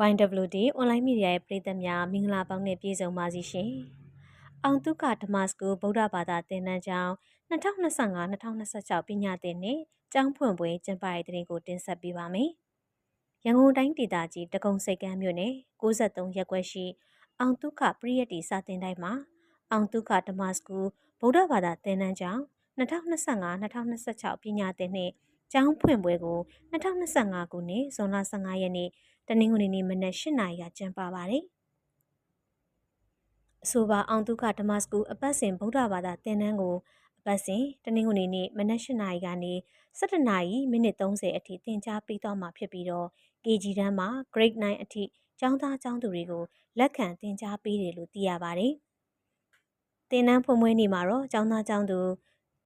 YWD online media ရဲ့ပရိသတ်များမင်္ဂလာပေါင်းနဲ့ပြည့်စုံပါစီရှင်။အောင်တုကဓမ္မစကူဗုဒ္ဓဘာသာသင်တန်းကျောင်း2025-2026ပညာသင်နှစ်ကျောင်းဖွင့်ပွဲကျင်းပတဲ့တဲ့ကိုတင်ဆက်ပေးပါမယ်။ရန်ကုန်တိုင်းဒေသကြီးတကုံစိတ်ကမ်းမြို့နယ်63ရပ်ကွက်ရှိအောင်တုကပရိယတ်တီစာသင်တိုင်းမှာအောင်တုကဓမ္မစကူဗုဒ္ဓဘာသာသင်တန်းကျောင်း2025-2026ပညာသင်နှစ်ကျောင်းဖွင့်ပွဲကို2025ခုနှစ်ဇွန်လ15ရက်နေ့တ နင်္ဂနွေနေ့မနက်၈နာရီကကျင်းပပါတယ်။အဆိုပါအောင်တုခဓမ္မစကူအပတ်စဉ်ဗုဒ္ဓဘာသာသင်တန်းကိုအပတ်စဉ်တနင်္ဂနွေနေ့မနက်၈နာရီကနေ17နာရီမိနစ်30အထိသင်ကြားပေးသွားမှာဖြစ်ပြီးတော့ KG တန်းမှာ Grade 9အထိကျောင်းသားကျောင်းသူတွေကိုလက်ခံသင်ကြားပေးတယ်လို့သိရပါတယ်။သင်တန်းဖွင့်ပွဲနေ့မှာတော့ကျောင်းသားကျောင်းသူ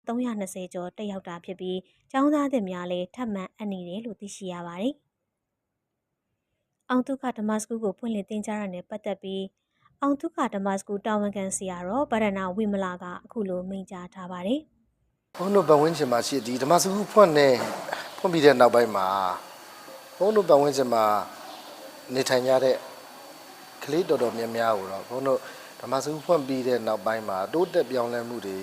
320ကျော်တက်ရောက်တာဖြစ်ပြီးကျောင်းသားသင်များလည်းထပ်မံအပ်နေတယ်လို့သိရှိရပါတယ်။ အောင်တုခဓမ္မစကူကိုဖွင့်လှစ်သင်ကြားရတဲ့ပတ်သက်ပြီးအောင်တုခဓမ္မစကူတာဝန်ခံဆရာတော်ဗရဏဝိမလာကအခုလိုမိန့်ကြားထားပါတယ်ဘုန်းတို့ပတ်ဝန်းကျင်မှာရှိဒီဓမ္မစကူဖွင့်နေဖွင့်ပြီးတဲ့နောက်ပိုင်းမှာဘုန်းတို့ပတ်ဝန်းကျင်မှာနေထိုင်ကြတဲ့ကလေးတော်တော်များများကိုတော့ဘုန်းတို့ဓမ္မစကူဖွင့်ပြီးတဲ့နောက်ပိုင်းမှာတိုးတက်ပြောင်းလဲမှုတွေ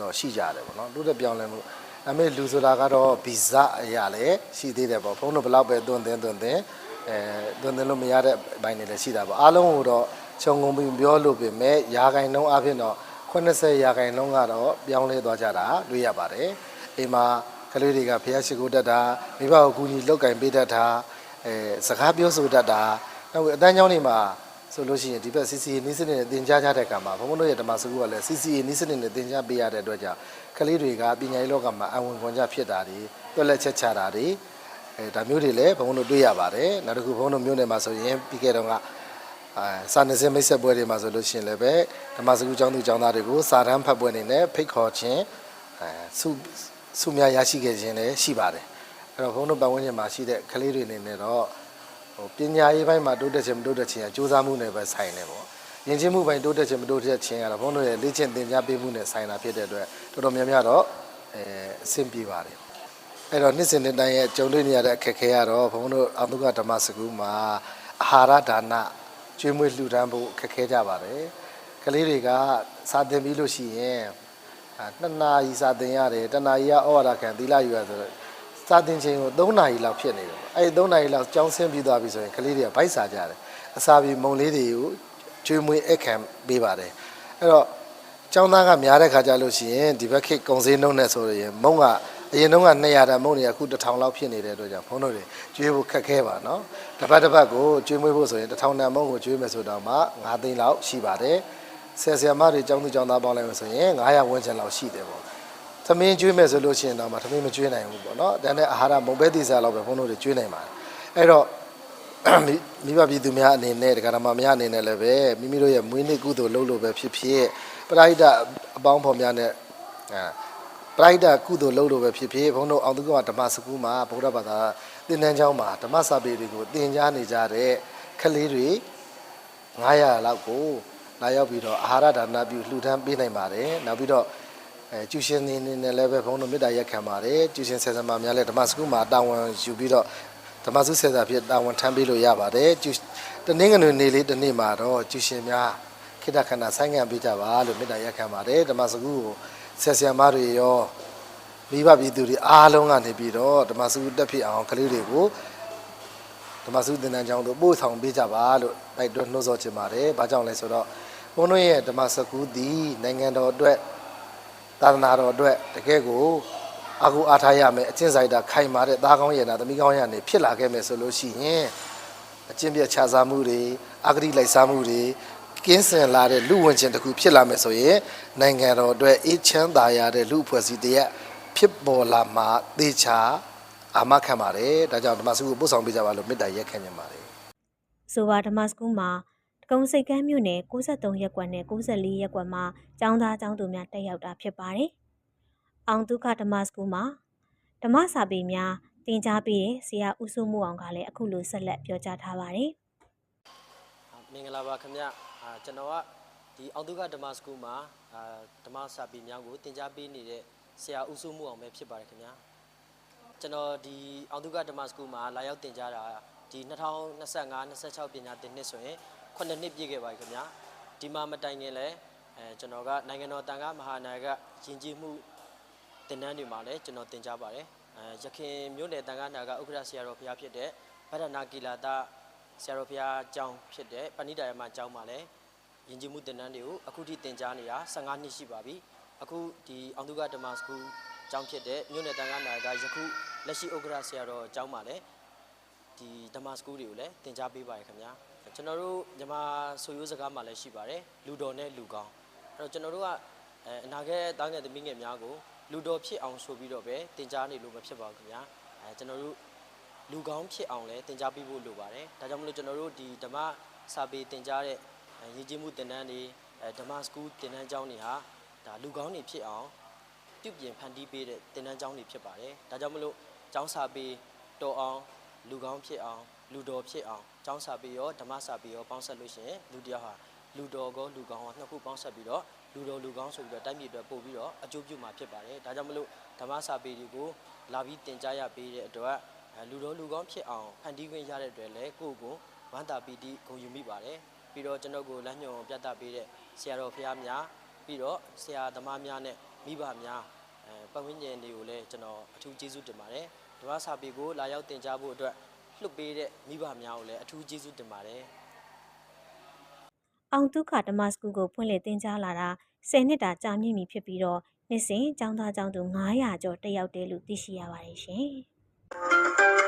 တော့ရှိကြတယ်ပေါ့နော်တိုးတက်ပြောင်းလဲမှုဒါပေမဲ့လူဆိုတာကတော့ဗီဇအရာလည်းရှိသေးတယ်ပေါ့ဘုန်းတို့ဘယ်လောက်ပဲသွန်သင်သွန်သင် အဲသွန်သင်လို့မရတဲ့ဘိုင်းတွေလည်းရှိတာပေါ့အားလုံးကိုတော့ခြုံငုံပြီးပြောလို့ပြင်မဲ့ရာဂိုင်နှုန်းအဖြစ်တော့80ရာခိုင်နှုန်းကတော့ပြောင်းလဲသွားကြတာတွေ့ရပါတယ်။အိမ်မှာကလေးတွေကဖះရှိခိုးတတ်တာမိဘကိုကူညီလောက်ကင်ပေးတတ်တာအဲစကားပြောဆိုတတ်တာနောက်ပြီးအတန်းကျောင်းတွေမှာဆိုလို့ရှိရင်ဒီဘက် CCA နည်းစနစ်နဲ့သင်ကြားကြတဲ့ကံမှာဘုံဘုံတို့ရဲ့ဓမ္မစကူကလည်း CCA နည်းစနစ်နဲ့သင်ကြားပေးရတဲ့အတွက်ကြောင့်ကလေးတွေကပညာရေးလောကမှာအဝင်ခွင့်ကြဖြစ်တာတွေတွက်လက်ချက်ချတာတွေ အဲဒါမျိုးတွေလည်းဘုံဘုံတို့တွေ့ရပါတယ်နောက်တစ်ခုဘုံဘုံတို့မျိုးနယ်မှာဆိုရင်ပြီးခဲ့တော့ကအဲစာနေစင်မိတ်ဆက်ပွဲတွေမှာဆိုလို့ရှိရင်လည်းပဲဓမ္မစကူကျောင်းသူကျောင်းသားတွေကိုစာတမ်းဖတ်ပွဲနေနဲ့ဖိတ်ခေါ်ခြင်းအဲစုစုများရရှိခဲ့ခြင်းလည်းရှိပါတယ်အဲ့တော့ဘုန်းတော်ပတ်ဝန်းကျင်မှာရှိတဲ့ကလေးတွေအနေနဲ့တော့ဟိုပညာရေးပိုင်းမှာတိုးတက်ခြင်းမတိုးတက်ခြင်းကစူးစမ်းမှုနဲ့ပဲဆိုင်နေပေါ့ယဉ်ကျေးမှုပိုင်းတိုးတက်ခြင်းမတိုးတက်ခြင်းကတော့ဘုန်းတော်ရဲ့လေ့ကျင့်သင်ကြားပေးမှုနဲ့ဆိုင်တာဖြစ်တဲ့အတွက်တော်တော်များများတော့အဲအဆင်ပြေပါတယ် အဲ့တော့နှစ်စဉ်နှစ်တိုင်းရဲ့ကြုံတွေ့နေရတဲ့အခက်အခဲကတော့ဘုန်းတို့အတုကဓမ္မစကူမှာအာဟာရဒါနကျွေးမွေးလှူဒန်းဖို့အခက်အခဲကြပါတယ်ကလေးတွေကစာသင်ပြီးလို့ရှိရင်အာနှစ်နာရီစာသင်ရတယ်တစ်နာရီကဩဝါဒခံသီလယူရဆိုတော့စာသင်ချိန်ကို3နာရီလောက်ဖြစ်နေတယ်ပေါ့အဲ့ဒီ3နာရီလောက်ကြောင်းဆင်းပြီးသွားပြီဆိုရင်ကလေးတွေကဗိုက်စာကြတယ်အစာပြေမုံလေးတွေကိုကျွေးမွေးအခမ်းပေးပါတယ်အဲ့တော့ကျောင်းသားကများတဲ့ခါကြလို့ရှိရင်ဒီဘက်ခေတ်ကုံစင်းနှုံးနဲ့ဆိုရင်မုံက အရင်တုန်းက200တန်မုံတွေအခု1000လောက်ဖြစ်နေတဲ့အတွက်ကြောင့်ဘုန်းတို့တွေကျွေးဖို့ခက်ခဲပါနော်တစ်ပတ်တစ်ပတ်ကိုကျွေးမွေးဖို့ဆိုရင်1000တန်မုံကိုကျွေးမယ်ဆိုတော့မှ9သိန်းလောက်ရှိပါတယ်ဆယ်ဆရာမတွေကျောင်းသူကျောင်းသားပေါင်းလိုက်မယ်ဆိုရင်900ဝန်းကျင်လောက်ရှိတယ်ပေါ့သမင်းကျွေးမယ်ဆိုလို့ရှိရင်တော့မှသမင်းမကျွေးနိုင်ဘူးပေါ့နော်ဒါနဲ့အာဟာရမုံပဲတိစားလောက်ပဲဘုန်းတို့တွေကျွေးနိုင်ပါတယ်အဲ့တော့မိမိဘပြည်သူများအနေနဲ့ဒကာဓမ္မများအနေနဲ့လည်းပဲမိမိတို့ရဲ့မွေးနေ့ကုသိုလ်လုပ်လို့ပဲဖြစ်ဖြစ်ပရိဒတ်အပေါင်းဖော်များနဲ့အဲပ ရိဒတ်ကုသိုလ်လုပ်လို့ပဲဖြစ်ဖြစ်ဘုန်းတို့အောင်သူကဓမ္မစကူမှာဗုဒ္ဓဘာသာသင်တန်းကျောင်းမှာဓမ္မစာပေတွေကိုသင်ကြားနေကြတဲ့ကလေးတွေ900လောက်ကိုလာရောက်ပြီးတော့အာဟာရဒါနပြုလှူဒန်းပေးနိုင်ပါတယ်နောက်ပြီးတော့အဲကျူရှင်နေနေနဲ့လည်းပဲဘုန်းတို့မေတ္တာရက်ခံပါတယ်ကျူရှင်ဆယ်ဆမများလည်းဓမ္မစကူမှာတာဝန်ယူပြီးတော့ဓမ္မစုဆယ်စာဖြစ်တာဝန်ထမ်းပေးလို့ရပါတယ်ကျူတနင်္ဂနွေနေ့လေးတစ်နေ့မှာတော့ကျူရှင်များခိတ္တခဏဆိုင်းငံ့ပေးကြပါလို့မေတ္တာရက်ခံပါတယ်ဓမ္မစကူကို ဆယ်ဆရာမတွေရောမိဘပြည်သူတွေအားလုံးကနေပြီးတော့ဓမ္မစကူတက်ဖြစ်အောင်ကလေးတွေကိုဓမ္မစကူသင်တန်းကျောင်းတို့ပို့ဆောင်ပေးကြပါလို့တိုက်တွန်းနှိုးဆော်ချင်ပါတယ်။ဘာကြောင့်လဲဆိုတော့ဘုန်းတို့ရဲ့ဓမ္မစကူသည်နိုင်ငံတော်အတွက်သာသနာတော်အတွက်တကယ်ကိုအာကူအားထားရမယ်အချင်းဆိုင်တာခိုင်မာတဲ့သားကောင်းရနာသမီးကောင်းရနေဖြစ်လာခဲ့မယ်ဆိုလို့ရှိရင်အချင်းပြတ်ခြားစားမှုတွေအာဂတိလိုက်စားမှုတွေ ကင်းစင်လာတဲ့လူဝင်ချင်းတစ်ခုဖြစ်လာမယ်ဆိုရင်နိုင်ငံတော်အတွက်အေးချမ်းသာရတဲ့လူအဖွဲ့အစည်းတရက်ဖြစ်ပေါ်လာမှာသေချာအာမခံပါတယ်ဒါကြောင့်ဓမ္မစုကိုပို့ဆောင်ပေးကြပါလို့မေတ္တာရက်ခံနေပါတယ်။ဆိုပါဓမ္မစကူမှာတကုံစိတ်ကမ်းမြို့နယ်63ရပ်ကွက်နဲ့94ရပ်ကွက်မှာကျောင်းသားကျောင်းသူများတက်ရောက်တာဖြစ်ပါတယ်။အောင်တုခဓမ္မစကူမှာဓမ္မစာပေများသင်ကြားပေးတဲ့ဆရာဦးစိုးမှုအောင်ကလည်းအခုလိုဆက်လက်ပြောကြားထားပါတယ်။မင်္ဂလာပါခင်ဗျ အာကျွန်တော်ကဒီအောက်တုကဓမ္မစကူမှာအာဓမ္မစာပေများကိုသင်ကြားပေးနေတဲ့ဆရာဦးစိုးမှုအောင်ပဲဖြစ်ပါတယ်ခင်ဗျာကျွန်တော်ဒီအောက်တုကဓမ္မစကူမှာလာရောက်သင်ကြားတာဒီ2025 26ပညာသင်နှစ်ဆိုရင်9နှစ်ပြည့်ခဲ့ပါပြီခင်ဗျာဒီမှာမတိုင်ခင်လဲအဲကျွန်တော်ကနိုင်ငံတော်တန်ခါမဟာနာယကယဉ်ကျေးမှုတင်နန်းတွေမှာလည်းကျွန်တော်တင်ကြပါတယ်အဲရခင်မြို့နယ်တန်ခါနာကဥက္ကဋ္ဌဆရာတော်ဘုရားဖြစ်တဲ့ဗဒ္ဒနာကီလာတာ ဆရာတော်ဘုရားကျောင်းဖြစ်တဲ့ပဏိတာယမကျောင်းမှာလည်းယဉ်ကျေးမှုတင်နန်းတွေကိုအခုထိတင်ကြားနေတာ15နှစ်ရှိပါပြီအခုဒီအောင်သူကဓမ္မစကူကျောင်းဖြစ်တဲ့မြို့နယ်တန်ခါနာယကယခုလက်ရှိဥက္ကဋ္ဌဆရာတော်ကျောင်းမှာလည်းဒီဓမ္မစကူးတွေကိုလည်းသင်ကြားပေးပါရခင်ဗျာကျွန်တော်တို့မြန်မာဆိုရိုးစကားမှာလည်းရှိပါတယ်လူတော်နဲ့လူကောင်းအဲ့တော့ကျွန်တော်တို့ကအဲအနာဂတ်တားငယ်သမီးငယ်များကိုလူတော်ဖြစ်အောင်ဆိုပြီးတော့ပဲသင်ကြားနေလို့မဖြစ်ပါဘူးခင်ဗျာအဲကျွန်တော်တို့ လူကောင်းဖြစ်အောင်လည်းသင်ကြားပေးဖို့လိုပါတယ်ဒါကြောင့်မလို့ကျွန်တော်တို့ဒီဓမ္မစာပေသင်ကြားတဲ့အဲရည်ကြီးမှုသင်တန်းတွေအဲဓမ္မစကူးသင်တန်းကျောင်းတွေဟာဒါလူကောင်းတွေဖြစ်အောင်ပြုပြင်ဖန်တီးပေးတဲ့သင်တန်းကျောင်းတွေဖြစ်ပါတယ်။ဒါကြောင့်မလို့ကျောင်းစာပေတော်အောင်လူကောင်းဖြစ်အောင်လူတော်ဖြစ်အောင်ကျောင်းစာပေရောဓမ္မစာပေရောပေါင်းဆက်လို့ရှိရင်လူတစ်ယောက်ဟာလူတော်ကောလူကောင်းဟာနှစ်ခုပေါင်းဆက်ပြီးတော့လူတော်လူကောင်းဆိုပြီးတော့တိုက်မြေအတွက်ပို့ပြီးတော့အကျိုးပြုမှာဖြစ်ပါတယ်။ဒါကြောင့်မလို့ဓမ္မစာပေတွေကိုလာပြီးသင်ကြားရပေးတဲ့အတွက်အဲ လူတော်လူကောင်းဖြစ်အောင်ဖန်တီးခွင့်ရတဲ့အတွက်လည်းကိုယ့်ကိုယ်ဝမ်းသာပီတိဂုဏ်ယူမိပါတယ်။ပြီးတော့ကျွန်တော်ကိုလမ်းညွှန်ပြသပေးတဲ့ဆရာတော်ဖရာများပြီးတော့ဆရာသမားများနဲ့မိဘများအဲပတ်ဝန်းကျင်တွေကိုလည်းကျွန်တော်အထူးကျေးဇူးတင်ပါတယ်။ဓမ္မစာပေကိုလာရောက်တင်ကြားဖို့အတွက်လွှတ်ပေးတဲ့မိဘများကိုလည်းအထူးကျေးဇူးတင်ပါတယ်။အောင်ဒုက္ခဓမ္မစကူကိုဖွင့်လှစ်သင်ကြားလာတာ10နှစ်တာကြာမြင့်ပြီဖြစ်ပြီးတော့နှစ်စဉ်ကျောင်းသားကျောင်းသူ900ကျော်တက်ရောက်တယ်လို့သိရှိရပါတယ်ရှင်။ Thank you.